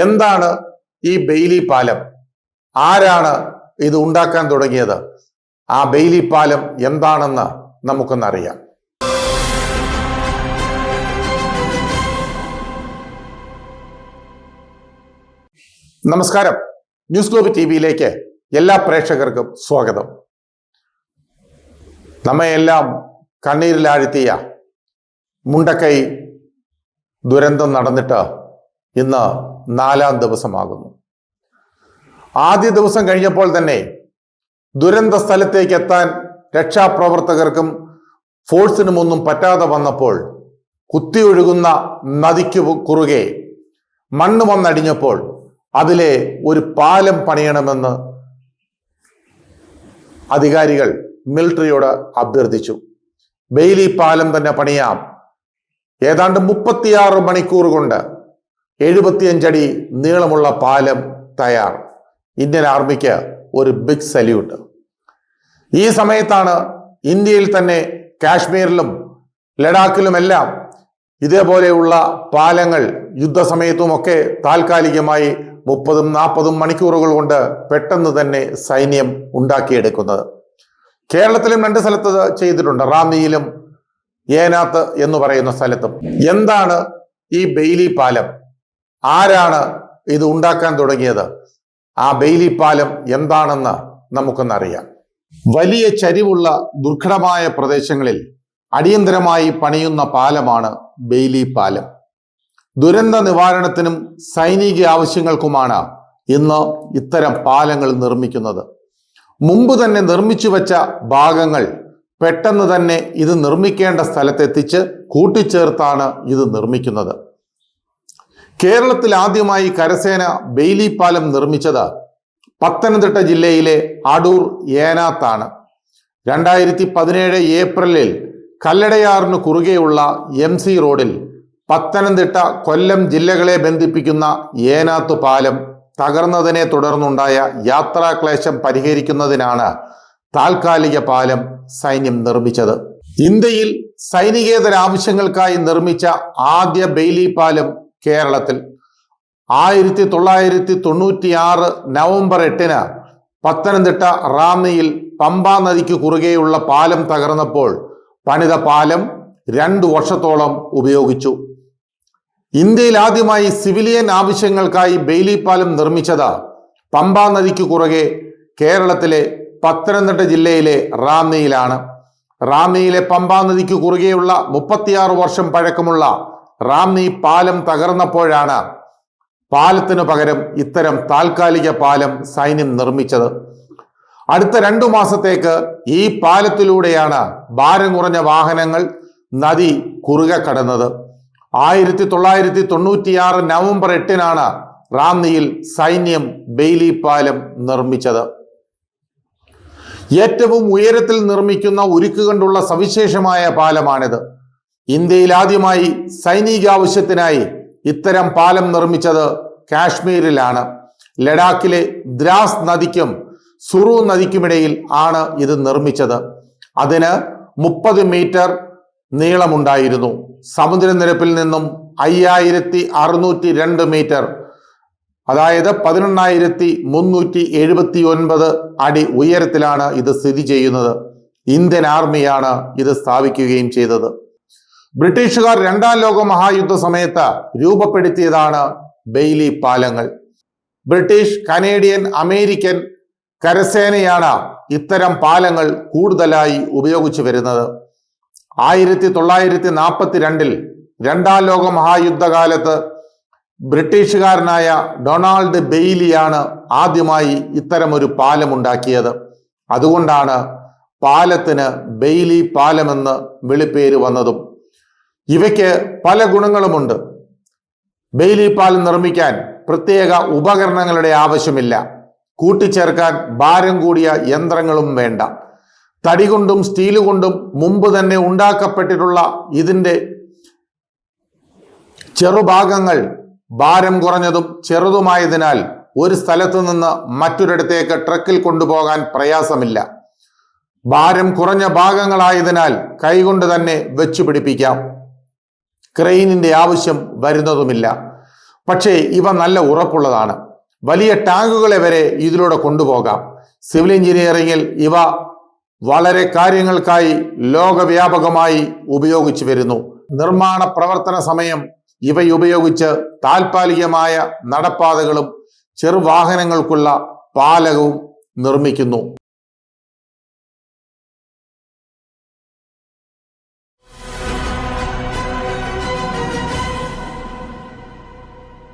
എന്താണ് ഈ ബെയിലി പാലം? ആരാണ് ഇത് ഉണ്ടാക്കാൻ തുടങ്ങിയത്? ആ ബെയിലി പാലം എന്താണെന്ന് നമുക്കൊന്ന് അറിയാം നമസ്കാരം. ന്യൂസ് ഗ്ലോബ് ടി വിയിലേക്ക് എല്ലാ പ്രേക്ഷകർക്കും സ്വാഗതം. നമ്മയെല്ലാം കണ്ണീരിലാഴ്ത്തിയ മുണ്ടക്കൈ ദുരന്തം നടന്നിട്ട് ഇന്ന് നാലാം ദിവസമാകുന്നു. ആദ്യ ദിവസം കഴിഞ്ഞപ്പോൾ തന്നെ ദുരന്ത സ്ഥലത്തേക്ക് എത്താൻ രക്ഷാപ്രവർത്തകർക്കും ഫോഴ്സിനും ഒന്നും പറ്റാതെ വന്നപ്പോൾ കുത്തിയൊഴുകുന്ന നദിക്ക് കുറുകെ മണ്ണ് വന്നടിഞ്ഞപ്പോൾ അതിലെ ഒരു പാലം പണിയണമെന്ന് അധികാരികൾ മിലിറ്ററിയോട് അഭ്യർത്ഥിച്ചു. ബെയിലി പാലം തന്നെ പണിയാം. ഏതാണ്ട് മുപ്പത്തിയാറ് മണിക്കൂർ കൊണ്ട് എഴുപത്തിയഞ്ചടി നീളമുള്ള പാലം തയ്യാർ. ഇന്ത്യൻ ആർമിക്ക് ഒരു ബിഗ് സല്യൂട്ട് ഈ സമയത്താണ് ഇന്ത്യയിൽ തന്നെ കാശ്മീരിലും ലഡാക്കിലുമെല്ലാം ഇതേപോലെയുള്ള പാലങ്ങൾ യുദ്ധസമയത്തുമൊക്കെ താൽക്കാലികമായി മുപ്പതും നാൽപ്പതും മണിക്കൂറുകൾ കൊണ്ട് പെട്ടെന്ന് തന്നെ സൈന്യം ഉണ്ടാക്കിയെടുക്കുന്നത്. കേരളത്തിലും രണ്ട് സ്ഥലത്ത് ചെയ്തിട്ടുണ്ട്. റാന്നിയിലും ഏനാത്ത് എന്ന് പറയുന്ന സ്ഥലത്തും. എന്താണ് ഈ ബെയിലി പാലം? ആരാണ് ഇത് ഉണ്ടാക്കാൻ തുടങ്ങിയത്? ആ ബെയിലി പാലം എന്താണെന്ന് നമുക്കൊന്നറിയാം. വലിയ ചരിവുള്ള ദുർഘടമായ പ്രദേശങ്ങളിൽ അടിയന്തരമായി പണിയുന്ന പാലമാണ് ബെയിലി പാലം. ദുരന്ത നിവാരണത്തിനും സൈനിക ആവശ്യങ്ങൾക്കുമാണ് ഇന്ന് ഇത്തരം പാലങ്ങൾ നിർമ്മിക്കുന്നത്. മുമ്പ് തന്നെ നിർമ്മിച്ചു വച്ച ഭാഗങ്ങൾ പെട്ടെന്ന് തന്നെ ഇത് നിർമ്മിക്കേണ്ട സ്ഥലത്തെത്തിച്ച് കൂട്ടിച്ചേർത്താണ് ഇത് നിർമ്മിക്കുന്നത്. കേരളത്തിൽ ആദ്യമായി കരസേന ബെയിലി പാലം നിർമ്മിച്ചത് പത്തനംതിട്ട ജില്ലയിലെ അടൂർ ഏനാത്താണ്. രണ്ടായിരത്തി പതിനേഴ് ഏപ്രിലിൽ കല്ലടയാറിന് കുറുകെയുള്ള എം സി റോഡിൽ പത്തനംതിട്ട കൊല്ലം ജില്ലകളെ ബന്ധിപ്പിക്കുന്ന ഏനാത്ത് പാലം തകർന്നതിനെ തുടർന്നുണ്ടായ യാത്രാക്ലേശം പരിഹരിക്കുന്നതിനാണ് താൽക്കാലിക പാലം സൈന്യം നിർമ്മിച്ചത്. ഇന്ത്യയിൽ സൈനികേതര ആവശ്യങ്ങൾക്കായി നിർമ്മിച്ച ആദ്യ ബെയിലി പാലം കേരളത്തിൽ ആയിരത്തി തൊള്ളായിരത്തി തൊണ്ണൂറ്റിയാറ് നവംബർ എട്ടിന് പത്തനംതിട്ട റാന്നിയിൽ പമ്പാ നദിക്ക് കുറുകെയുള്ള പാലം തകർന്നപ്പോൾ പണിത പാലം രണ്ടു വർഷത്തോളം ഉപയോഗിച്ചു. ഇന്ത്യയിൽ ആദ്യമായി സിവിലിയൻ ആവശ്യങ്ങൾക്കായി ബെയിലി പാലം നിർമ്മിച്ചത് പമ്പാ നദിക്ക് കുറുകെ കേരളത്തിലെ പത്തനംതിട്ട ജില്ലയിലെ റാന്നിയിലാണ്. റാന്നിയിലെ പമ്പാ നദിക്ക് കുറുകെയുള്ള മുപ്പത്തിയാറ് വർഷം പഴക്കമുള്ള റാന്നി പാലം തകർന്നപ്പോഴാണ് പാലത്തിനു പകരം ഇത്തരം താൽക്കാലിക പാലം സൈന്യം നിർമ്മിച്ചത്. അടുത്ത രണ്ടു മാസത്തേക്ക് ഈ പാലത്തിലൂടെയാണ് ഭാരം കുറഞ്ഞ വാഹനങ്ങൾ നദി കുറുകെ കടന്നത്. ആയിരത്തി തൊള്ളായിരത്തി തൊണ്ണൂറ്റിയാറ് നവംബർ എട്ടിനാണ് റാന്നിയിൽ സൈന്യം ബെയ്ലി പാലം നിർമ്മിച്ചത്. ഏറ്റവും ഉയരത്തിൽ നിർമ്മിക്കുന്ന ഉരുക്ക് കൊണ്ടുള്ള സവിശേഷമായ പാലമാണിത്. ഇന്ത്യയിൽ ആദ്യമായി സൈനിക ആവശ്യത്തിനായി ഇത്തരം പാലം നിർമ്മിച്ചത് കാശ്മീരിലാണ്. ലഡാക്കിലെ ദ്രാസ് നദിക്കും സുറു നദിക്കുമിടയിൽ ആണ് ഇത് നിർമ്മിച്ചത്. അതിന് മുപ്പത് മീറ്റർ നീളമുണ്ടായിരുന്നു. സമുദ്രനിരപ്പിൽ നിന്നും അയ്യായിരത്തി അറുന്നൂറ്റി രണ്ട് മീറ്റർ അതായത് പതിനെണ്ണായിരത്തി മുന്നൂറ്റി എഴുപത്തി ഒൻപത് അടി ഉയരത്തിലാണ് ഇത് സ്ഥിതി ചെയ്യുന്നത്. ഇന്ത്യൻ ആർമിയാണ് ഇത് സ്ഥാപിക്കുകയും ചെയ്തത്. ബ്രിട്ടീഷുകാർ രണ്ടാം ലോക മഹായുദ്ധ സമയത്ത് രൂപപ്പെടുത്തിയതാണ് ബെയ്ലി പാലങ്ങൾ. ബ്രിട്ടീഷ് കനേഡിയൻ അമേരിക്കൻ കരസേനയാണ് ഇത്തരം പാലങ്ങൾ കൂടുതലായി ഉപയോഗിച്ചു വരുന്നത്. ആയിരത്തി തൊള്ളായിരത്തി നാൽപ്പത്തി രണ്ടിൽ രണ്ടാം ലോക മഹായുദ്ധകാലത്ത് ബ്രിട്ടീഷുകാരനായ ഡൊണാൾഡ് ബെയ്ലിയാണ് ആദ്യമായി ഇത്തരമൊരു പാലമുണ്ടാക്കിയത്. അതുകൊണ്ടാണ് പാലത്തിന് ബെയ്ലി പാലമെന്ന് വിളിപ്പേര് വന്നതും. ഇവയ്ക്ക് പല ഗുണങ്ങളുമുണ്ട്. ബെയിലി പാൽ നിർമ്മിക്കാൻ പ്രത്യേക ഉപകരണങ്ങളുടെ ആവശ്യമില്ല. കൂട്ടിച്ചേർക്കാൻ ഭാരം കൂടിയ യന്ത്രങ്ങളും വേണ്ട. തടി കൊണ്ടും സ്റ്റീൽ കൊണ്ടും മുമ്പ് തന്നെ ഉണ്ടാക്കപ്പെട്ടിട്ടുള്ള ഇതിന്റെ ചെറുഭാഗങ്ങൾ ഭാരം കുറഞ്ഞതും ചെറുതുമായതിനാൽ ഒരു സ്ഥലത്തു നിന്ന് മറ്റൊരിടത്തേക്ക് ട്രക്കിൽ കൊണ്ടുപോകാൻ പ്രയാസമില്ല. ഭാരം കുറഞ്ഞ ഭാഗങ്ങളായതിനാൽ കൈകൊണ്ട് തന്നെ വെച്ചു പിടിപ്പിക്കാം ക്രെയിനിന്റെ ആവശ്യം വരുന്നതുമില്ല. പക്ഷേ ഇവ നല്ല ഉറപ്പുള്ളതാണ്. വലിയ ടാങ്കുകളെ വരെ ഇതിലൂടെ കൊണ്ടുപോകാം. സിവിൽ എഞ്ചിനീയറിംഗിൽ ഇവ വളരെ കാര്യങ്ങൾക്കായി ലോകവ്യാപകമായി ഉപയോഗിച്ചു വരുന്നു. നിർമ്മാണ പ്രവർത്തന സമയം ഇവയുപയോഗിച്ച് താൽക്കാലികമായ നടപ്പാതകളും ചെറുവാഹനങ്ങൾക്കുള്ള പാലകവും നിർമ്മിക്കുന്നു.